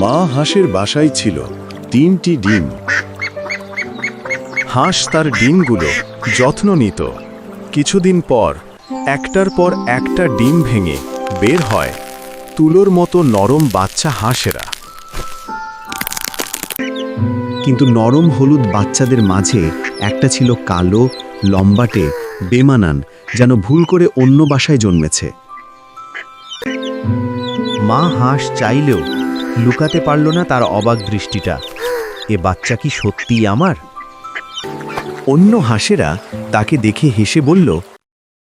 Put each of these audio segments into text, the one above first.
মা হাঁসের বাসায় ছিল তিনটি ডিম। হাঁস তার ডিমগুলো যত্ন নিত। কিছুদিন পর, একটার পর একটা ডিম ভেঙে বের হয় তুলোর মতো নরম বাচ্চা হাঁসেরা। কিন্তু নরম হলুদ বাচ্চাদের মাঝে একটা ছিল কালো, লম্বাটে, বেমানান, যেন ভুল করে অন্য বাসায় জন্মেছে। মা হাঁস চাইলেও লুকাতে পারল না তার অবাক দৃষ্টিটা। এ বাচ্চা কি সত্যিই আমার? অন্য হাঁসেরা তাকে দেখে হেসে বলল,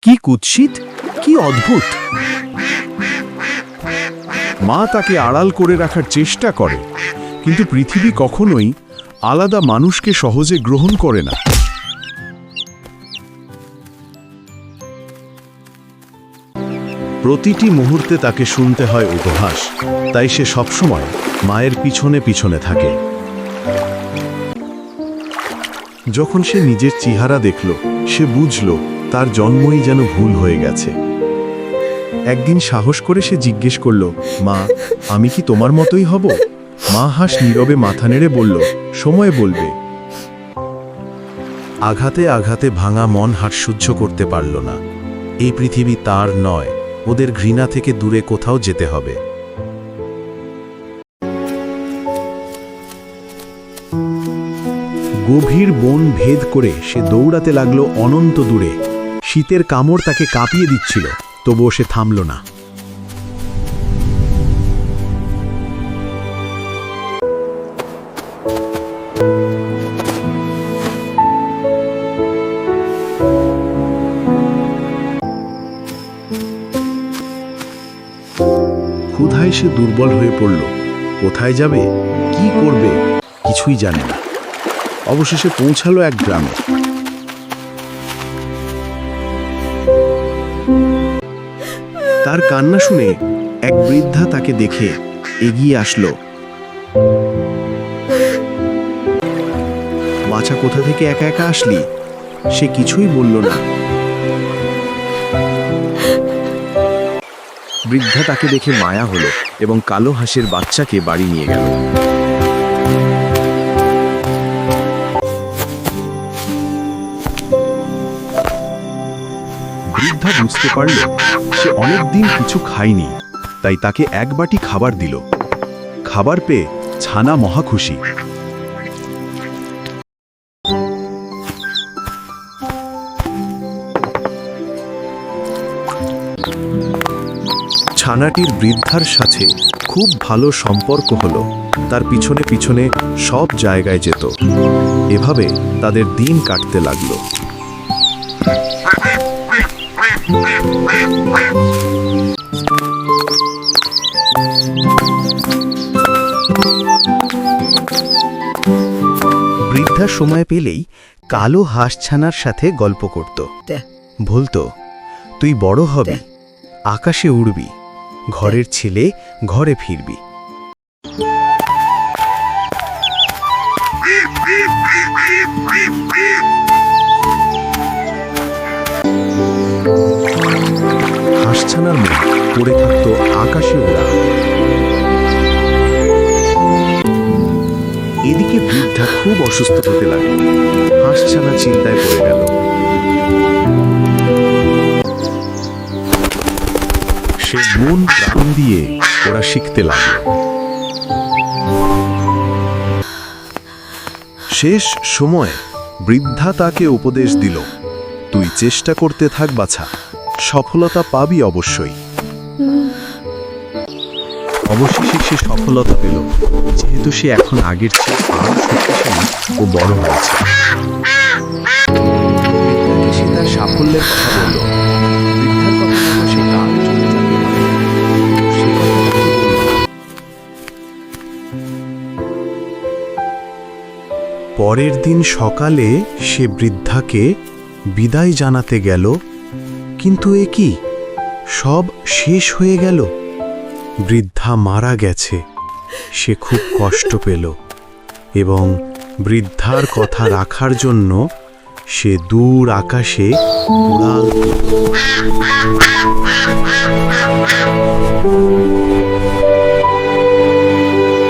কি কুৎসিত, কি অদ্ভুত। মা তাকে আড়াল করে রাখার চেষ্টা করে, কিন্তু পৃথিবী কখনোই আলাদা মানুষকে সহজে গ্রহণ করে না। প্রতিটি মুহূর্তে তাকে শুনতে হয় উপহাস। তাই সে সবসময় মায়ের পিছনে পিছনে থাকে। যখন সে নিজের চেহারা দেখল, সে বুঝল, তার জন্মই যেন ভুল হয়ে গেছে। একদিন সাহস করে সে জিজ্ঞেস করল, মা, আমি কি তোমার মতোই হব? মা হাঁস নীরবে মাথা নেড়ে বলল, সময় বলবে। আঘাতে আঘাতে ভাঙা মন হাট সহ্য করতে পারল না। এই পৃথিবী তার নয়। ওদের ঘৃণা থেকে দূরে কোথাও যেতে হবে। গভীর বন ভেদ করে সে দৌড়াতে লাগল অনন্ত দূরে। শীতের কামড় তাকে কাঁপিয়ে দিচ্ছিল, তবুও সে থামল না। ক্ষুধায় সে দুর্বল হয়ে পড়ল? কোথায় যাবে? কি করবে? কিছুই জানে না। অবশেষে পৌঁছালো এক গ্রামে। তার কান্না শুনে এক বৃদ্ধা তাকে দেখে এগিয়ে আসলো। বাছা কোথা থেকে একা একা আসলি? সে কিছুই বলল না। বৃদ্ধা তাকে দেখে মায়া হলো এবং কালো হাঁসের বাচ্চাকে বাড়ি নিয়ে গেল। বৃদ্ধা বুঝতে পারল সে অনেকদিন কিছু খায়নি, তাই তাকে এক বাটি খাবার দিল। খাবার পেয়ে ছানা মহা খুশি। ছানাটির বৃদ্ধার সাথে খুব ভালো সম্পর্ক হলো। তার পিছনে পিছনে সব জায়গায় যেত। এভাবে তাদের দিন কাটতে লাগল। বৃদ্ধা সময় পেলেই কালো হাঁসছানার সাথে গল্প করত। বলতো তুই বড় হবি আকাশে উড়বি ঘরের ছেলে ঘরে ফিরবি। হাঁসছানার মুখ পড়ে থাকতো আকাশে ওড়া। এদিকে বৃদ্ধা খুব অসুস্থ হতে লাগল। হাঁসছানা চিন্তায় পড়ে গেল। সে মন প্রাণ দিয়ে ওরা শিখতে লাগল। শেষ সময় বৃদ্ধা তাকে উপদেশ দিল, তুই চেষ্টা করতে থাক বাছা, সফলতা পাবি অবশ্যই। অবশেষে সে সফলতা পেল, যেহেতু সে এখন আগের চেয়ে আরও শক্তিশালী ও বড় হয়েছে। সে তার সাফল্যের কথা বলল। পরের দিন সকালে সে বৃদ্ধাকে বিদায় জানাতে গেল, কিন্তু এ কি? সব শেষ হয়ে গেল? বৃদ্ধা মারা গেছে। সে খুব কষ্ট পেল এবং বৃদ্ধার কথা রাখার জন্য সে দূর আকাশে উড়াল।